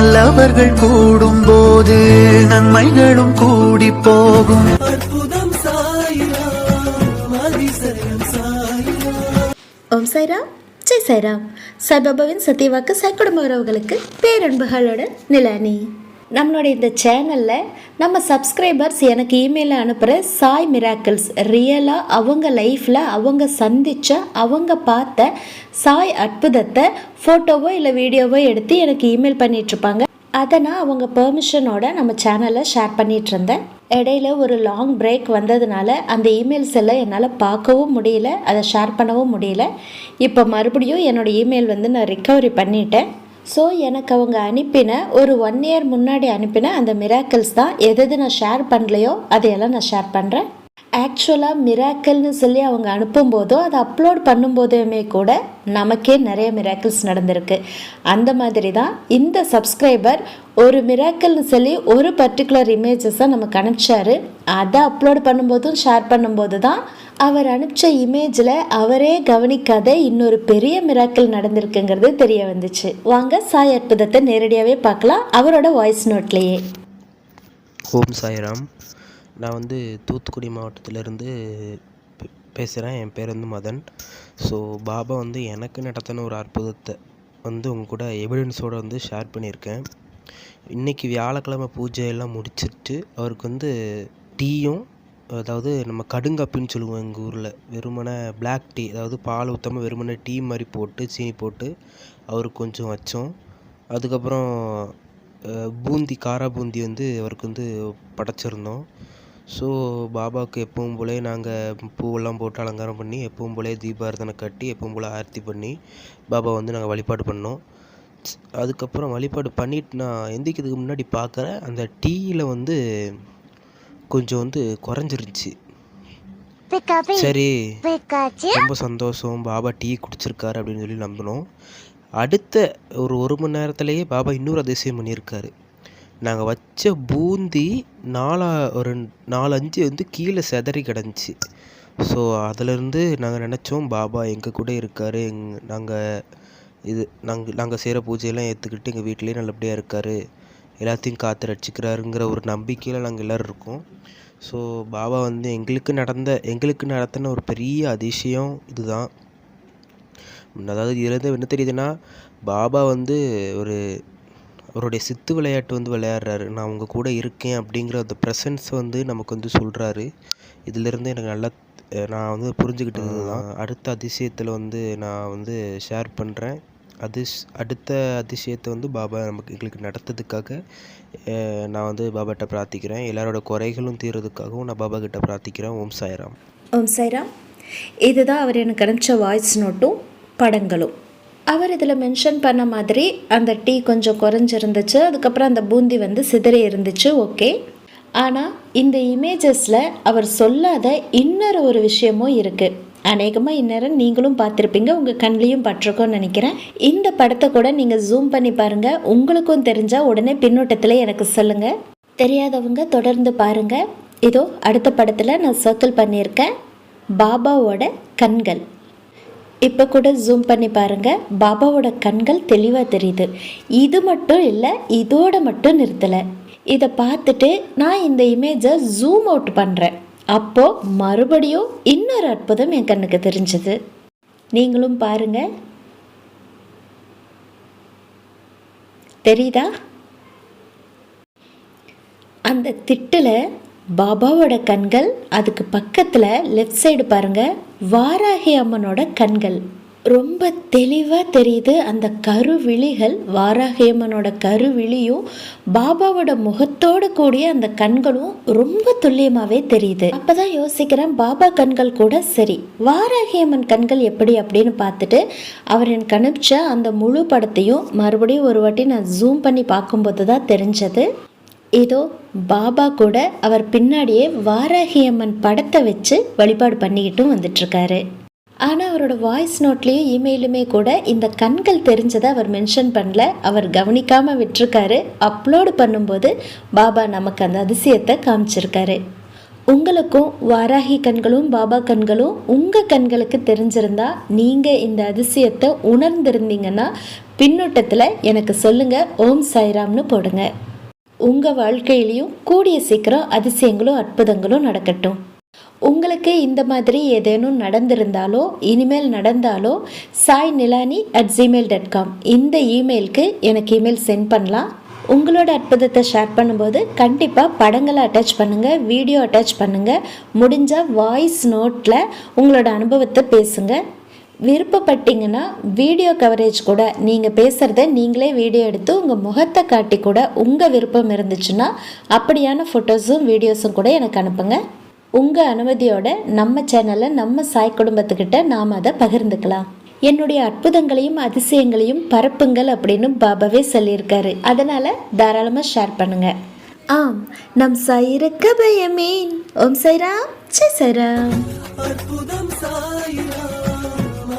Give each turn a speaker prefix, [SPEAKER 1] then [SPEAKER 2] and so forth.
[SPEAKER 1] நல்லவர்கள் கூடும் போது நன்மைகளும் கூடி போகும்.
[SPEAKER 2] அற்புதம் சாயிராம் சாயிராம்
[SPEAKER 3] ஓம் சைராம் ஜெய் சைராம் சாய்பாபாவின் சத்தியவாக்கு சாய்க்குடும்ப உறவுகளுக்கு பேரன்புகளோட நிலானி நம்மளுடைய இந்த சேனலில் நம்ம சப்ஸ்கிரைபர்ஸ் எனக்கு இமெயிலில் அனுப்புகிற சாய் மிராக்கிள்ஸ் ரியலாக அவங்க லைஃப்பில் அவங்க சந்தித்த அவங்க பார்த்த சாய் அற்புதத்தை ஃபோட்டோவோ இல்லை வீடியோவோ எடுத்து எனக்கு இமெயில் பண்ணிகிட்ருப்பாங்க அதை நான் அவங்க பெர்மிஷனோட நம்ம சேனலில் ஷேர் பண்ணிகிட்டு இருந்தேன் இடையில ஒரு லாங் பிரேக் வந்ததுனால அந்த இமெயில்ஸ் எல்லாம் என்னால் பார்க்கவும் முடியல அதை ஷேர் பண்ணவும் முடியல. இப்போ மறுபடியும் என்னோடய இமெயில் வந்து நான் ரிக்கவரி பண்ணிட்டேன். ஸோ எனக்கு அவங்க அனுப்பின ஒரு ஒன் இயர் முன்னாடி அனுப்பின அந்த மிராக்கிள்ஸ் தான். எது எது நான் ஷேர் பண்ணலையோ அதையெல்லாம் நான் ஷேர் பண்ணுறேன் ஆக்சுவலாக மிராக்கிள்னு சொல்லி அவங்க அனுப்பும்போதோ அதை அப்லோட் பண்ணும்போதுமே கூட நமக்கே நிறைய மிராக்கிள்ஸ் நடந்திருக்கு. அந்த மாதிரி தான் இந்த சப்ஸ்கிரைபர் ஒரு மிராக்கிள்னு சொல்லி ஒரு பர்டிகுலர் இமேஜஸை நமக்கு அனுப்பிச்சாரு. அதை அப்லோட் பண்ணும்போதும் ஷேர் பண்ணும்போது தான் அவர் அனுப்பிச்ச இமேஜில் அவரே கவனிக்காத இன்னொரு பெரிய மிராக்கிள் நடந்திருக்குங்கிறது தெரிய வந்துச்சு. வாங்க சாய் அற்புதத்தை நேரடியாகவே பார்க்கலாம். அவரோட வாய்ஸ் நோட்லேயே
[SPEAKER 4] ஓம் சாய்ராம். நான் வந்து தூத்துக்குடி மாவட்டத்திலேருந்து பேசுகிறேன் என் பேர் வந்து மதன். ஸோ பாபா வந்து எனக்கு நடத்தின ஒரு அற்புதத்தை வந்து உங்க கூட எவிடன்ஸோடு வந்து ஷேர் பண்ணியிருக்கேன். இன்றைக்கி வியாழக்கிழமை பூஜையெல்லாம் முடிச்சிட்டு அவருக்கு வந்து டீயும் அதாவது நம்ம கடுங்காப்பின்னு சொல்லுவோம் எங்கள் ஊரில் வெறுமனே பிளாக் டீ அதாவது பால் ஊற்றாம வெறுமனை டீ மாதிரி போட்டு சீனி போட்டு அவருக்கு கொஞ்சம் வச்சோம். அதுக்கப்புறம் பூந்தி காரா பூந்தி வந்து அவருக்கு வந்து படைச்சிருந்தோம். ஸோ பாபாவுக்கு எப்பவும் போலே நாங்கள் பூவெல்லாம் போட்டு அலங்காரம் பண்ணி எப்பவும் போலே தீபாரதனை கட்டி எப்பவும் போல் ஆரத்தி பண்ணி பாபா வந்து நாங்கள் வழிபாடு பண்ணோம். அதுக்கப்புறம் வழிபாடு பண்ணிட்டு நான் எந்திரிக்கிறதுக்கு முன்னாடி பார்க்குறேன் அந்த டீயில் வந்து கொஞ்சம் வந்து குறைஞ்சிருந்துச்சி. சரி ரொம்ப சந்தோஷம் பாபா டீ குடிச்சிருக்காரு அப்படின்னு சொல்லி நம்பினோம். அடுத்த ஒரு ஒரு மணி நேரத்திலேயே பாபா இன்னொரு அதிசயம் பண்ணியிருக்காரு. நாங்கள் வச்ச பூந்தி நாலா ஒரு நாலு அஞ்சு வந்து கீழே சிதறி கிடந்துச்சு. ஸோ அதிலேருந்து நாங்கள் நினச்சோம் பாபா எங்கள் கூட இருக்கார்? எங் நாங்கள் இது நாங்கள் நாங்கள் செய்கிற பூஜையெல்லாம் ஏற்றுக்கிட்டு எங்கள் வீட்டிலேயே நல்லபடியாக இருக்கார். எல்லாத்தையும் காத்து ரட்சிக்கிறாருங்கிற ஒரு நம்பிக்கையில் நாங்கள் எல்லோரும் இருக்கோம். ஸோ பாபா வந்து எங்களுக்கு நடந்த எங்களுக்கு நடத்தின ஒரு பெரிய அதிசயம் இதுதான். அதாவது இதுலேருந்து என்ன தெரியுதுன்னா பாபா வந்து ஒரு அவருடைய சித்து விளையாட்டு வந்து விளையாடுறாரு. நான் உங்கள் கூட இருக்கேன் அப்படிங்கிற அந்த ப்ரெசன்ஸ் வந்து நமக்கு வந்து சொல்கிறாரு இதிலேருந்து எனக்கு நல்லா நான் வந்து புரிஞ்சுக்கிட்டது தான் அடுத்த அதிசயத்தில் வந்து நான் வந்து ஷேர் பண்ணுறேன் அதிஸ் அடுத்த அதிசயத்தை வந்து பாபா நமக்கு எங்களுக்கு நடத்ததுக்காக அஹ், நான் வந்து பாபாட்ட பிரார்த்திக்கிறேன். எல்லாரோட குறைகளும் தீர்றதுக்காகவும் நான் பாபா கிட்ட பிரார்த்திக்கிறேன். ஓம் சாய்ராம்.
[SPEAKER 3] ஓம் சைராம் இதுதான் அவர் எனக்கு அனுப்பிச்ச வாய்ஸ் நோட்டும் படங்களும். அவர் இதில் மென்ஷன் பண்ண மாதிரி அந்த டீ கொஞ்சம் குறைஞ்சிருந்துச்சு. அதுக்கப்புறம் அந்த பூந்தி வந்து சிதறி இருந்துச்சு. ஓகே ஆனால் இந்த இமேஜஸில் அவர் சொல்லாத இன்னொரு ஒரு விஷயமும் இருக்குது அநேகமாக இந்நேரம் நீங்களும் பார்த்துருப்பீங்க உங்கள் கண்லேயும் பட்டிருக்கோன்னு நினைக்கிறேன். இந்த படத்தை கூட நீங்கள் ஜூம் பண்ணி பாருங்கள் உங்களுக்கும் தெரிஞ்சால் உடனே பின்னூட்டத்தில் எனக்கு சொல்லுங்கள் தெரியாதவங்க தொடர்ந்து பாருங்கள் இதோ அடுத்த படத்தில் நான் சர்க்கிள் பண்ணியிருக்கேன். பாபாவோட கண்கள். இப்போ கூட ஜூம் பண்ணி பாருங்கள் பாபாவோட கண்கள் தெளிவாக தெரியுது. இது மட்டும் இல்லை இதோட மட்டும் நிறுத்தலை. இதை பார்த்துட்டு நான் இந்த இமேஜை ஜூம் அவுட் பண்ணுறேன் அப்போது மறுபடியும் இன்னொரு அற்புதம் என் கண்ணுக்கு தெரிஞ்சது. நீங்களும் பாருங்கள் தெரியுதா? அந்த திட்டில் பாபாவோட கண்கள் அதுக்கு பக்கத்தில் லெஃப்ட் சைடு பாருங்கள் வாராகி அம்மனோட கண்கள். ரொம்ப தெளிவாக தெரியுது அந்த கருவிழிகள் வாராகி அம்மனோட கருவிழியும் பாபாவோட முகத்தோடு கூடிய அந்த கண்களும் ரொம்ப துல்லியமாகவே தெரியுது. அப்போ தான் யோசிக்கிறேன் பாபா கண்கள் கூட சரி. வாராகி அம்மன் கண்கள் எப்படி அப்படின்னு பார்த்துட்டு அவர் எனக்கு அனுப்பிச்ச அந்த முழு படத்தையும் மறுபடியும் ஒரு வாட்டி நான் ஜூம் பண்ணி பார்க்கும்போது தான் தெரிஞ்சது. இதோ பாபா கூட அவர் பின்னாடியே வாராகி அம்மன் படத்தை வச்சு வழிபாடு பண்ணிக்கிட்டும் வந்துட்டுருக்காரு ஆனால் அவரோட வாய்ஸ் நோட்லேயும் இமெயிலுமே கூட இந்த கண்கள் தெரிஞ்சதை அவர் மென்ஷன் பண்ணல. அவர் கவனிக்காமல் விட்டுருக்காரு அப்லோடு பண்ணும்போது பாபா நமக்கு அந்த அதிசயத்தை காமிச்சிருக்காரு. உங்களுக்கும் வாராகி கண்களும் பாபா கண்களும் உங்கள் கண்களுக்கு தெரிஞ்சிருந்தா நீங்கள் இந்த அதிசயத்தை உணர்ந்திருந்தீங்கன்னா பின்னூட்டத்தில் எனக்கு சொல்லுங்கள் ஓம் சாய்ராம்னு போடுங்க. உங்கள் வாழ்க்கையிலையும் கூடிய சீக்கிரம் அதிசயங்களும் அற்புதங்களும் நடக்கட்டும். உங்களுக்கு இந்த மாதிரி ஏதேனும் நடந்திருந்தாலோ இனிமேல் நடந்தாலோ Sai Nilani at Gmail dot com இந்த இமெயிலுக்கு எனக்கு இமெயில் சென்ட் பண்ணலாம். உங்களோட அற்புதத்தை ஷேர் பண்ணும்போது கண்டிப்பாக படங்களை அட்டாச் பண்ணுங்கள் வீடியோ அட்டாச் பண்ணுங்கள் முடிஞ்சால் வாய்ஸ் நோட்டில் உங்களோட அனுபவத்தை பேசுங்கள் விருப்பப்பட்டீங்கன்னா வீடியோ கவரேஜ் கூட நீங்கள் பேசுகிறத நீங்களே வீடியோ எடுத்து உங்கள் முகத்தை காட்டி கூட உங்கள் விருப்பம் இருந்துச்சுன்னா அப்படியான ஃபோட்டோஸும் வீடியோஸும் கூட எனக்கு அனுப்புங்க. உங்கள் அனுமதியோட நம்ம சேனலை நம்ம சாய் குடும்பத்துக்கிட்ட நாம் அதை பகிர்ந்துக்கலாம். என்னுடைய அற்புதங்களையும் அதிசயங்களையும் பரப்புங்கள் அப்படின்னு பாபாவே சொல்லியிருக்காரு. அதனால் தாராளமாக ஷேர் பண்ணுங்கள் ஆம் நம் சாயிருக்க பயமேன் ஓம் சைராம் ஜெய் சைராம்
[SPEAKER 2] அற்புதம் சாயிராம்.